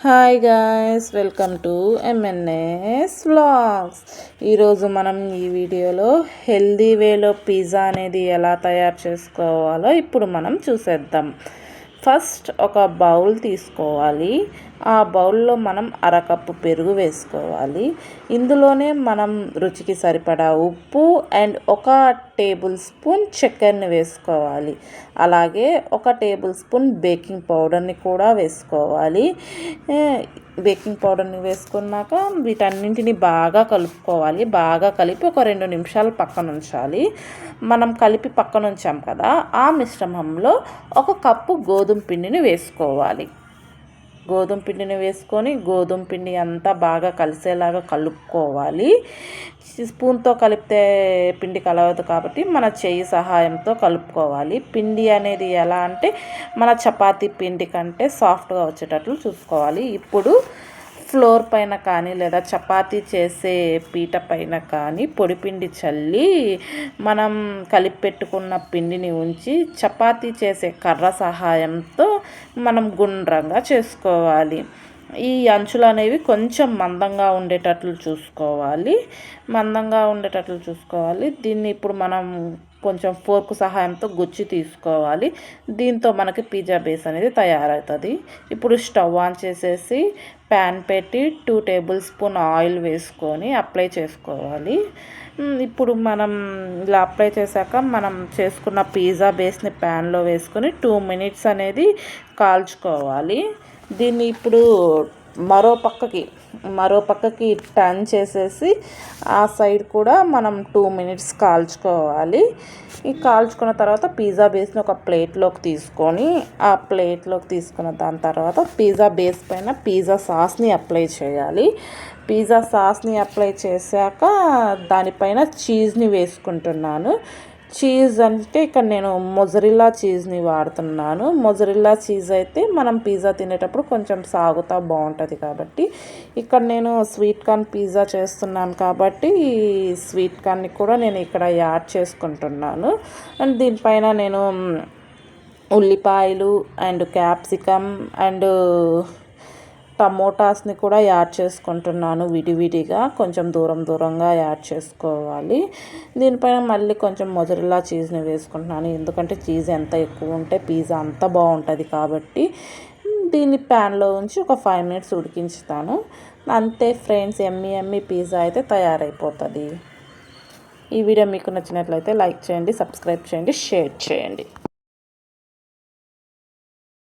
Hi guys welcome to MNS vlogs ఈరోజు మనం ఈ వీడియోలో హెల్దీ వేలో పిజ్జా అనేది ఎలా తయారు చేసుకోవాలో ఇప్పుడు మనం చూసేద్దాం. ఫస్ట్ ఒక బౌల్ తీసుకోవాలి. ఆ బౌల్లో మనం అరకప్పు పెరుగు వేసుకోవాలి. ఇందులోనే మనం రుచికి సరిపడా ఉప్పు అండ్ ఒక టేబుల్ స్పూన్ చక్కెరని వేసుకోవాలి. అలాగే ఒక టేబుల్ స్పూన్ బేకింగ్ పౌడర్ని కూడా వేసుకోవాలి. బేకింగ్ పౌడర్ని వేసుకున్నాక వీటన్నింటిని బాగా కలుపుకోవాలి. బాగా కలిపి ఒక రెండు నిమిషాలు పక్కన ఉంచాలి. మనం కలిపి పక్కన ఉంచాం కదా ఆ మిశ్రమంలో ఒక కప్పు గోధుమ పిండిని వేసుకోవాలి. గోధుమ పిండిని వేసుకొని గోధుమ పిండి అంతా బాగా కలిసేలాగా కలుపుకోవాలి. స్పూన్తో కలిపితే పిండి కలవదు కాబట్టి మన చెయ్యి సహాయంతో కలుపుకోవాలి. పిండి అనేది ఎలా అంటే మన చపాతీ పిండి కంటే సాఫ్ట్గా వచ్చేటట్లు చూసుకోవాలి. ఇప్పుడు ఫ్లోర్ పైన కానీ లేదా చపాతీ చేసే పీట పైన కానీ పొడిపిండి చల్లి మనం కలిపి పెట్టుకున్న పిండిని ఉంచి చపాతీ చేసే కర్ర సహాయంతో మనం గుండ్రంగా చేసుకోవాలి. ఈ అంచులు అనేవి కొంచెం మందంగా ఉండేటట్లు చూసుకోవాలి. మందంగా ఉండేటట్లు చూసుకోవాలి. దీన్ని ఇప్పుడు మనం కొంచెం ఫోర్క్ సహాయంతో గుచ్చి తీసుకోవాలి. దీంతో మనకి పిజ్జా బేస్ అనేది తయారవుతుంది. ఇప్పుడు స్టవ్ ఆన్ చేసేసి ప్యాన్ పెట్టి టూ టేబుల్ స్పూన్ ఆయిల్ వేసుకొని అప్లై చేసుకోవాలి. ఇప్పుడు మనం ఇలా అప్లై చేశాక మనం చేసుకున్న పిజ్జా బేస్ని ప్యాన్లో వేసుకొని టూ మినిట్స్ అనేది కాల్చుకోవాలి. దీన్ని ఇప్పుడు మరో పక్కకి మరో పక్కకి టర్న్ చేసేసి ఆ సైడ్ కూడా మనం టూ మినిట్స్ కాల్చుకోవాలి. ఈ కాల్చుకున్న తర్వాత పిజ్జా బేస్ని ఒక ప్లేట్లోకి తీసుకొని ఆ ప్లేట్లోకి తీసుకున్న దాని తర్వాత పిజ్జా బేస్ పైన పిజ్జా సాస్ని అప్లై చేయాలి. పిజ్జా సాస్ని అప్లై చేశాక దానిపైన చీజ్ని వేసుకుంటున్నాను. చీజ్ అంటే ఇక్కడ నేను మొజరిల్లా చీజ్ని వాడుతున్నాను. మొజరిల్లా చీజ్ అయితే మనం పిజ్జా తినేటప్పుడు కొంచెం సాగుతా బాగుంటుంది కాబట్టి. ఇక్కడ నేను స్వీట్ కార్న్ పిజ్జా చేస్తున్నాను కాబట్టి ఈ స్వీట్ కార్న్ని కూడా నేను ఇక్కడ యాడ్ చేసుకుంటున్నాను. అండ్ దీనిపైన నేను ఉల్లిపాయలు అండ్ క్యాప్సికమ్ అండ్ టమోటాస్ని కూడా యాడ్ చేసుకుంటున్నాను విడివిడిగా. కొంచెం దూరం దూరంగా యాడ్ చేసుకోవాలి. దీనిపైన మళ్ళీ కొంచెం మొదటిలా చీజ్ని వేసుకుంటున్నాను. ఎందుకంటే చీజ్ ఎంత ఎక్కువ ఉంటే పిజ్జా అంత బాగుంటుంది కాబట్టి దీన్ని ప్యాన్లో ఉంచి ఒక ఫైవ్ మినిట్స్ ఉడికించుతాను. అంతే ఫ్రెండ్స్ ఎమ్మి ఎమ్మి పిజ్జా అయితే తయారైపోతుంది. ఈ వీడియో మీకు నచ్చినట్లయితే లైక్ చేయండి సబ్స్క్రైబ్ చేయండి షేర్ చేయండి.